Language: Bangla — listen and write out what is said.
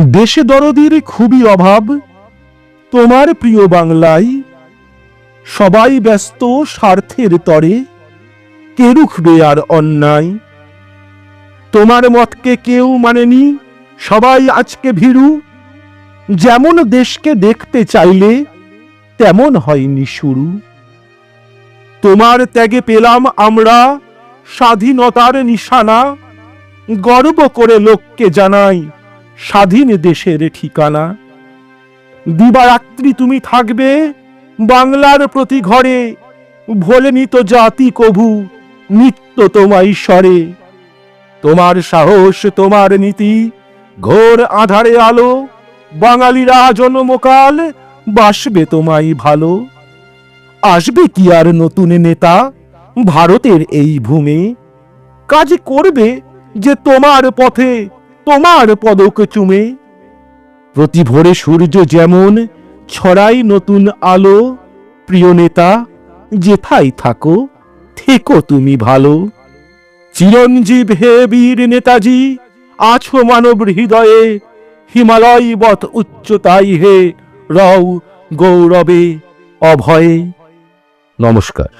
দেশে দরদির খুবই অভাব। তোমার প্রিয় বাংলায় সবাই ব্যস্ত স্বার্থের তরে, কে রুখবে আর অন্যায়? তোমার মতকে কেউ মানেনি, সবাই আজকে ভীরু। যেমন দেশকে দেখতে চাইলে, তেমন হয়নি শুরু। তোমার ত্যাগে পেলাম আমরা স্বাধীনতার নিশানা, গর্ব করে লোককে জানাই স্বাধীন দেশের ঠিকানা। দিবারাত্রি তুমি থাকবে বাংলার প্রতি ঘরে। ভোলেনি জাতি কভু, নিত্য তোমায় স্বরে। তোমার সাহস, তোমার নীতি, ঘোর আধারে আলো, বাঙালিরা জন্মকাল বাসবে তোমায় ভালো। আসবে কি আর নতুন নেতা ভারতের এই ভূমে? কাজ করবে যে তোমার পথে তোমার পদক চুমে। প্রতি ভোরে সূর্য যেমন ছড়াই নতুন আলো, প্রিয় নেতা, যেথায় থাকো, থেকো তুমি ভালো। চিরঞ্জীব হে বীর নেতাজি, আছো মানব হৃদয়ে, হিমালয় বত উচ্চতাই হে রও গৌরবে, অভয়ে। নমস্কার।